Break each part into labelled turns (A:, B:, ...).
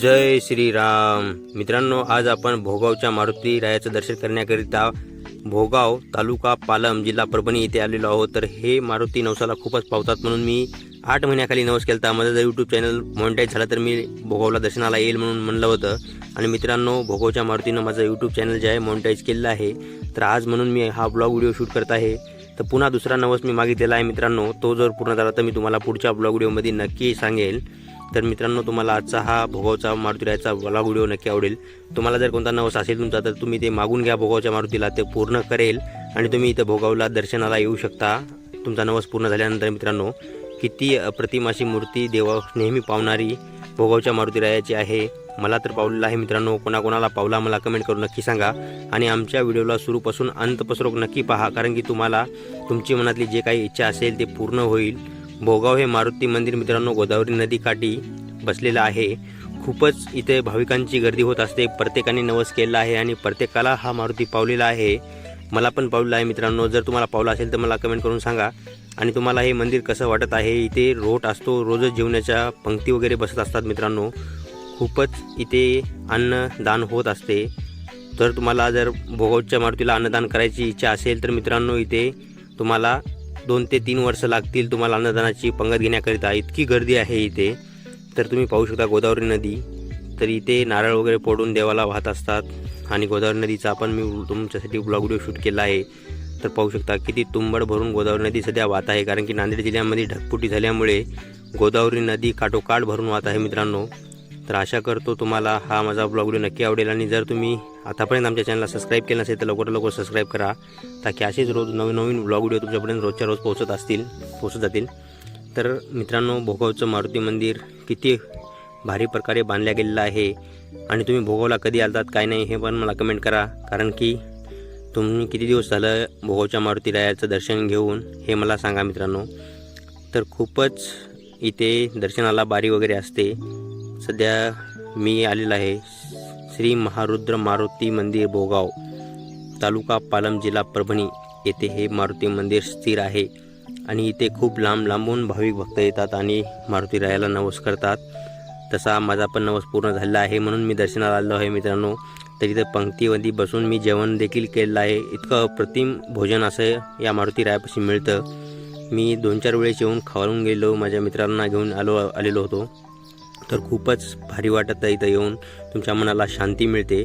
A: जय श्रीराम. मित्रांनो आज आपण भोगावच्या मारुती रायाचं दर्शन करण्याकरिता भोगाव तालुका पालम जिल्हा परभणी येथे आलेलो आहोत. तर हे मारुती नवसाला खूपच पावतात म्हणून मी आठ महिन्याखाली नवस केला माझं जर यूट्यूब चॅनल मॉनिटाईज झालं तर मी भोगावला दर्शनाला येईल म्हणून म्हणलं होतं. आणि मित्रांनो भोगावच्या मारुतीनं माझं यूट्यूब चॅनल जे आहे मॉनिटाईज केलेलं आहे. तर आज म्हणून मी हा ब्लॉग व्हिडिओ शूट करत आहे. तर पुन्हा दुसरा नवस मी मागितलेला आहे मित्रांनो. तो जर पूर्ण झाला तर मी तुम्हाला पुढच्या ब्लॉग व्हिडिओमध्ये नक्की सांगेल. तर मित्रांनो तुम्हाला आजचा हा भोगावचा मारुतीरायाचा वला व्हिडिओ नक्की आवडेल. तुम्हाला जर कोणता नवस असेल तुमचा तर तुम्ही ते मागून घ्या भोगावच्या मारुतीला ते पूर्ण करेल. आणि तुम्ही इथं भोगावला दर्शनाला येऊ शकता. तुमचा नवस पूर्ण झाल्यानंतर मित्रांनो किती प्रतिमाशी मूर्ती देवा नेहमी पावणारी भोगावच्या मारुतीरायाची आहे. मला तर पावलेलं आहे मित्रांनो कोणाकोणाला पावला मला कमेंट करून नक्की सांगा. आणि आमच्या व्हिडिओला सुरूपासून अंतपसरोक नक्की पहा कारण की तुम्हाला तुमची मनातली जे काही इच्छा असेल ते पूर्ण होईल. भोगाव हे मारुती मंदिर मित्रांनो गोदावरी नदीकाठी बसलेलं आहे. खूपच इथे भाविकांची गर्दी होत असते. प्रत्येकाने नवस केलेला आहे आणि प्रत्येकाला हा मारुती पावलेला आहे. मला पण पावलेला आहे मित्रांनो. जर तुम्हाला पावला असेल तर मला कमेंट करून सांगा. आणि तुम्हाला हे मंदिर कसं वाटत आहे? इथे रोट असतो. रोजच जेवणाच्या पंक्ती वगैरे बसत असतात मित्रांनो. खूपच इथे अन्नदान होत असते. तर तुम्हाला जर भोगावच्या मारुतीला अन्नदान करायची इच्छा असेल तर मित्रांनो इथे तुम्हाला दोन ते तीन वर्ष लागतील तुम्हाला अन्नदानाची पंगत घेण्याकरिता. इतकी गर्दी आहे इथे. तर तुम्ही पाहू शकता गोदावरी नदी. तर इथे नारळ वगैरे पडून देवाला वाहत असतात. आणि गोदावरी नदीचा आपण मी तुमच्यासाठी ब्लॉग व्हिडिओ शूट केला आहे. तर पाहू शकता किती तुंबड भरून गोदावरी नदी सध्या वाहत आहे. कारण की नांदेड जिल्ह्यामध्ये ढगपुटी झाल्यामुळे गोदावरी नदी काठोकाठ भरून वाहत आहे मित्रांनो. तर आशा करतो तुम्हाला हा माझा ब्लॉग व्हिडिओ नक्की आवडेल. आणि जर तुम्ही आतापर्यंत आमच्या चॅनलला सबस्क्राईब केलं नसेल तर लवकरात लवकर सबस्क्राईब करा. ताकी असेच रोज नवीन नवीन ब्लॉग व्हिडिओ तुमच्यापर्यंत रोजच्या रोज पोहोचत असतील पोहोचत जातील. तर मित्रांनो भोगावचं मारुती मंदिर किती भारी प्रकारे बांधल्या गेलेलं आहे. आणि तुम्ही भोगावला कधी आलतात काय नाही हे पण मला कमेंट करा. कारण की तुम्ही किती दिवस झालं भोगावच्या मारुतीरायाचं दर्शन घेऊन हे मला सांगा मित्रांनो. तर खूपच इथे दर्शनाला बारी वगैरे असते. सध्या मी आलेला आहे श्री महारुद्र मारुती मंदिर भोगाव तालुका पालम जिल्हा परभणी. येथे हे मारुती मंदिर स्थिर आहे आणि इथे खूप लांब लांबून भाविक भक्त येतात आणि मारुती रायाला नवस करतात तसा माझा पण नवस पूर्ण झालेला आहे म्हणून मी दर्शनाला आलो आहे मित्रांनो. तर इथं पंक्तीमध्ये बसून मी जेवण देखील केलेलं आहे. इतकं अप्रतिम भोजन असं या मारुती रायापाशी मिळतं. मी दोन चार वेळेस येऊन खावून गेलो माझ्या मित्रांना घेऊन आलो आलेलो होतो. तर खूपच भारी वाटत आहे इथं येऊन. तुमच्या मनाला शांती मिळते.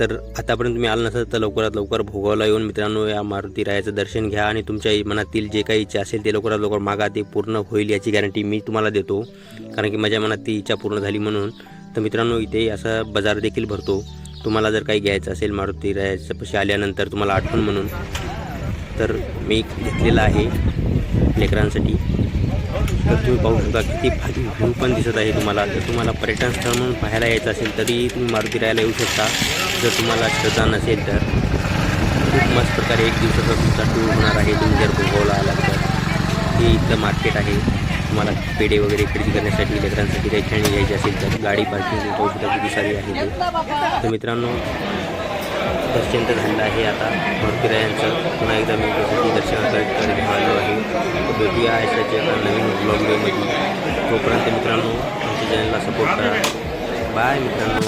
A: तर आतापर्यंत तुम्ही आलं नसेल तर लवकरात लवकर भोगावला येऊन. मित्रांनो या मारुती रायाचं दर्शन घ्या आणि तुमच्या मनातील जे काही इच्छा असेल ते लवकरात लवकर मागा. ते पूर्ण होईल याची गॅरंटी मी तुम्हाला देतो. कारण की माझ्या मनात ती इच्छा पूर्ण झाली म्हणून. तर मित्रांनो इथे असा बाजार देखील भरतो. तुम्हाला जर काही घ्यायचं असेल मारुती रायाच्या पशी आल्यानंतर तुम्हाला आठवण म्हणून. तर मी घेतलेलं आहे लेकरांसाठी. तर तुम्ही पाहू शकता किती भारी व्ह्यू पण दिसत आहे तुम्हाला. जर तुम्हाला पर्यटन स्थळ म्हणून पाहायला यायचं असेल तरी तुम्ही मारुती राहायला येऊ शकता. जर तुम्हाला श्रद्धा नसेल तर. खूप मस्त प्रकारे एक दिवसाचा तुमचा टूर होणार आहे. तुम्ही जर गोगावला आला तर. हे इथलं मार्केट आहे. तुम्हाला पेढे वगैरे खरेदी करण्यासाठी लेकरांसाठी काही खेळणी घ्यायची असेल तर. गाडी पार्किंग पाहू शकता किती सारी आहे. तर मित्रांनो दर्शन तर झालेलं आहे आता. भरतीरायांचं पुन्हा एकदा मी त्यासाठी दर्शन करत आलो आहे. भेटूया अशाच्या एका नवीन ब्लॉग तोपर्यंत मित्रांनो आमच्या चॅनलला सपोर्ट करा. बाय मित्रांनो.